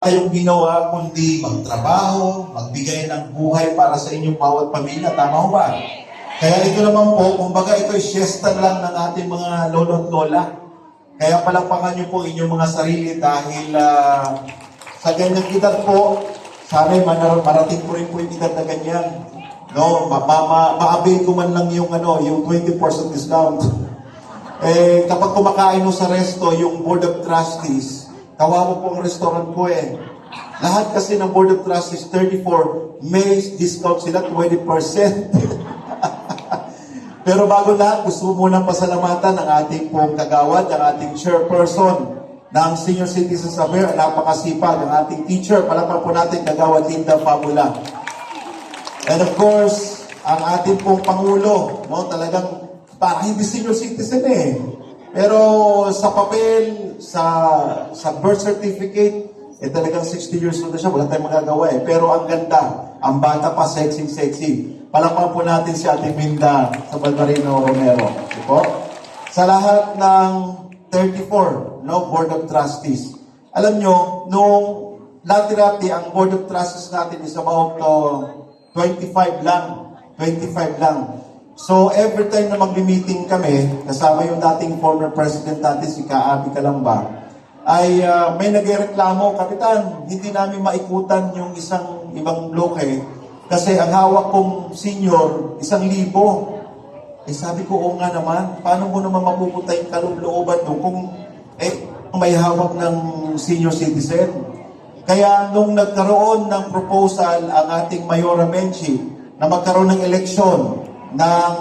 kayong ginawa kundi magtrabaho, magbigay ng buhay para sa inyong bawat pamilya. Tama ho ba? Kaya ito naman po, kumbaga ito ay siesta lang ng ating mga lolo at lola. Kaya palakpakan niyo po inyong mga sarili dahil ah, sa ganyang edad po, sana manar- marating po rin po yung edad na ganyan. No, ma ma ma ma-avail ko man lang yung ano, yung 20% discount. Eh, kapag kumakain mo sa resto, yung Board of Trustees, kawawa po ang restaurant ko eh. Lahat kasi ng Board of Trustees, 34, may discount sila 20%. Pero bago lahat, gusto ko munang pasalamatan ang ating pong kagawad, ang ating chairperson ng Senior Citizens Affairs, napakasipag, ang ating teacher, palapan po natin kagawad Linda Fabula. And of course, ang ating pong Pangulo, no, talagang para hindi senior citizen eh. Pero sa papel, sa sa birth certificate, eh talagang 60 years old na siya, wala tayong magagawa eh. Pero ang ganda, ang bata pa, sexy-sexy. Palakpan po natin si Ate Minda sa Balbarino Romero. Ito po. Sa lahat ng 34, no, Board of Trustees. Alam nyo, nung dati-dati, ang Board of Trustees natin is about uh, 25 lang. 25 lang. So, every time na mag-meeting kami, kasama yung dating former president natin, si Kaabi Kalamba, ay uh, may nagreklamo, Kapitan, hindi namin maikutan yung isang ibang bloke kasi ang hawak kong senior, isang libo. Eh sabi ko, oo nga naman, paano mo naman mapupunta yung kalooban doon kung eh, may hawak ng senior citizen? Kaya nung nagkaroon ng proposal ang ating Mayora Menchi na magkaroon ng eleksyon ng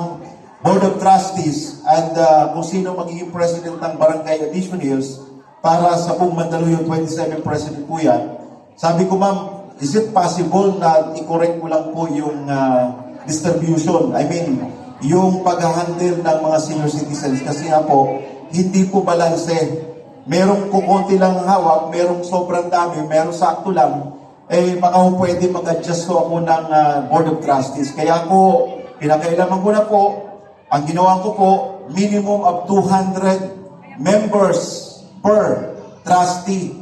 Board of Trustees and uh, kung sino magiging president ng Barangay Addition Hills para sa buong Mandaluyong 27 President po yan, sabi ko, ma'am, is it possible na i-correct ko lang po yung uh, distribution? I mean, yung pag-handle ng mga senior citizens kasi nga po, hindi po balanse. Merong kukunti lang hawak, merong sobrang dami, merong sakto lang, eh baka po pwede mag-adjust ko ako ng uh, Board of Trustees. Kaya po, pinakailaman ko na po, ang ginawa ko po, minimum of 200 members per trustee.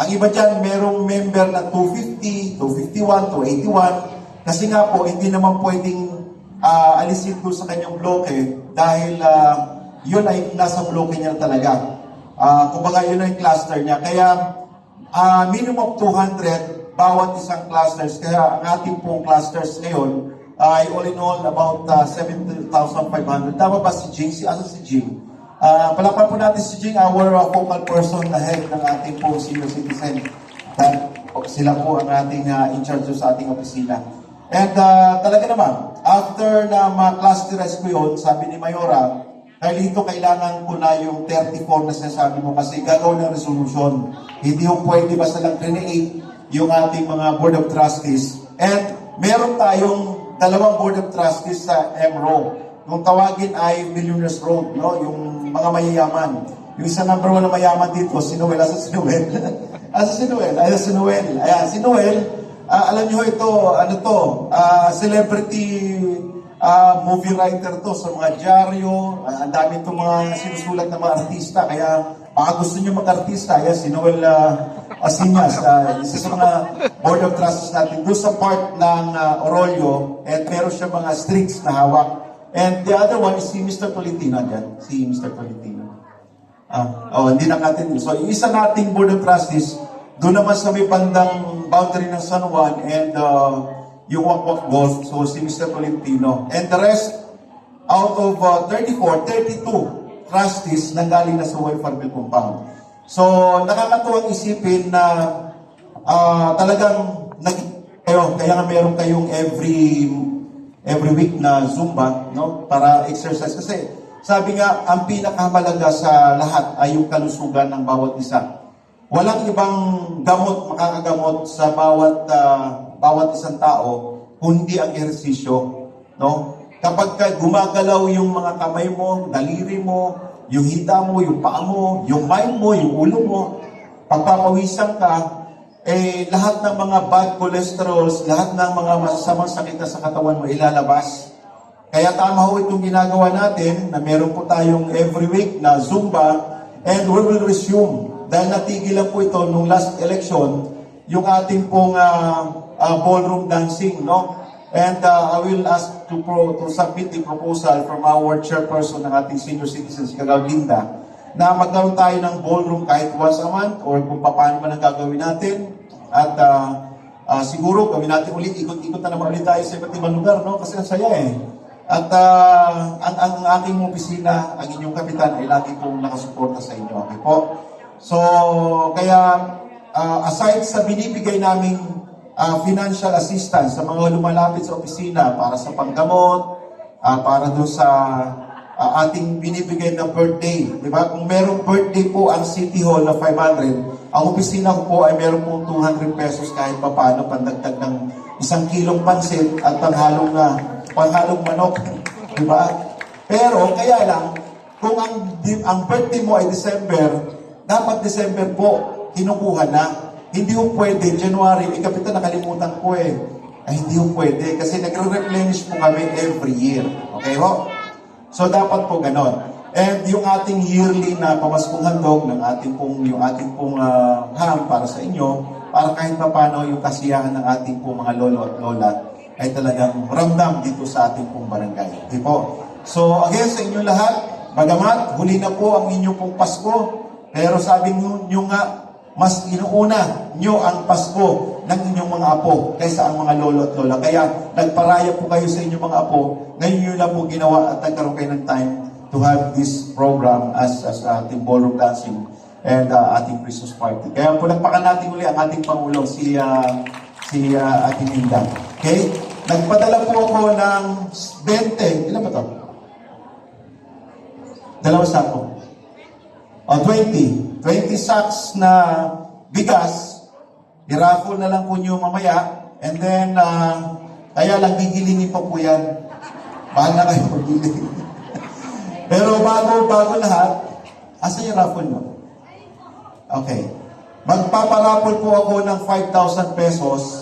Ang iba dyan, merong member na 250, 251, 281. Kasi nga po, hindi naman pwedeng ah, alisin ko sa kanyang bloke dahil ah, yun ay nasa bloke niya talaga. Ah, kumbaga yun ay cluster niya. Kaya ah, minimum of 200 bawat isang clusters. Kaya ang ating pong clusters ngayon ay all in all about uh, 7,500. Tama ba si Jing? Si, asa si Jing? Ah, palakpan po natin si Jing, our uh, focal person na head ng ating po senior citizen. Dahil sila po ang ating uh, in charge sa ating opisina. And uh, talaga naman, after na ma-clusterize ko yun, sabi ni Mayora, dahil dito kailangan ko na yung 34 na sinasabi mo kasi gagawin ng resolution. Hindi yung pwede basta lang create yung ating mga Board of Trustees. And meron tayong dalawang Board of Trustees sa MRO. Yung tawagin ay Millionaires Road, no? yung mga mayayaman. Yung isa number one na mayaman dito, si Noel. Asa si Noel? Asa si Noel? Ayan si Noel. Ayan, si Noel, ah, alam niyo ito, ano to, ah, celebrity ah, movie writer to sa mga dyaryo. Ah, ang dami itong mga sinusulat ng mga artista. Kaya baka gusto niyo mag-artista, ayan, si Noel uh, Asinas, ah, isa sa mga board of trustees natin. Doon sa part ng ah, Orolyo, at meron siya mga streets na hawak. And the other one is si Mr. Tolentino dyan. Si Mr. Tolentino. Ah, oh, hindi na natin. So, isa nating board of trustees, doon naman sa may bandang boundary ng San Juan and uh, yung Wakwak Golf, so si Mr. Tolentino. And the rest, out of uh, 34, 32 trustees nanggaling na sa welfare bill compound. So, nakakatuwang isipin na ah, talagang nag kayo, kaya nga meron kayong every every week na Zumba, no? Para exercise. Kasi sabi nga, ang pinakamalaga sa lahat ay yung kalusugan ng bawat isa. Walang ibang gamot makakagamot sa bawat ah, bawat isang tao kundi ang ehersisyo, no? Kapag ka gumagalaw yung mga kamay mo, daliri mo, yung hita mo, yung paa mo, yung mind mo, yung ulo mo, pagpapawisan ka, eh, lahat ng mga bad cholesterols, lahat ng mga masasamang sakit na sa katawan mo ilalabas. Kaya tama ho itong ginagawa natin na meron po tayong every week na Zumba and we will resume. Dahil natigil lang po ito nung last election, yung ating pong ah, ah, ballroom dancing, no? And uh, I will ask to pro to submit the proposal from our chairperson ng ating senior citizens, Kagaw Linda, na magkaroon tayo ng ballroom kahit once a month or kung paano man ang gagawin natin. At ah, ah, siguro gawin natin ulit, ikot-ikot na naman ulit tayo sa iba't ibang lugar, no? Kasi ang saya eh. At ah, ang, ang aking opisina, ang inyong kapitan ay lagi pong nakasuporta sa inyo. Okay po? So, kaya ah, aside sa binibigay naming ah, financial assistance sa mga lumalapit sa opisina para sa panggamot, ah, para doon sa ah, ating binibigay na birthday. Di ba? Kung merong birthday po ang City Hall na 500, ang opisina ko po ay meron pong 200 pesos kahit papaano pandagdag ng isang kilong pansit at panghalong na panghalong manok. Di ba? Pero kaya lang, kung ang, ang birthday mo ay December, dapat December po, kinukuha na. Hindi po pwede, January, eh kapitan nakalimutan ko eh. Ay, hindi po pwede kasi nagre-replenish po kami every year. Okay ho? So dapat po ganon. And yung ating yearly na pamaskong handog ng ating pong yung ating pong ah, ham para sa inyo, para kahit pa paano yung kasiyahan ng ating pong mga lolo at lola ay talagang ramdam dito sa ating pong barangay. Di po? So again sa inyo lahat, bagamat huli na po ang inyong pong Pasko, pero sabi nyo, nyo nga, mas inuuna nyo ang Pasko ng inyong mga apo kaysa ang mga lolo at lola. Kaya nagparaya po kayo sa inyong mga apo. Ngayon nyo lang po ginawa at nagkaroon kayo ng time to have this program as, as ating ballroom dancing and uh, ating Christmas party. Kaya palagpakan natin uli ang ating Pangulo, si, uh, si uh, ating Linda. Okay? Nagpadala po ako ng 20, ilan ba to? Dalawa sako. O, 20. 20 sacks na bigas. I-raffle na lang po nyo mamaya. And then, ah, kaya lang gigilingin pa po yan. Bahala kayo magiling. Pero bago, bago lahat, asa yung raffle mo? Okay. Magpaparapol po ako ng 5,000 pesos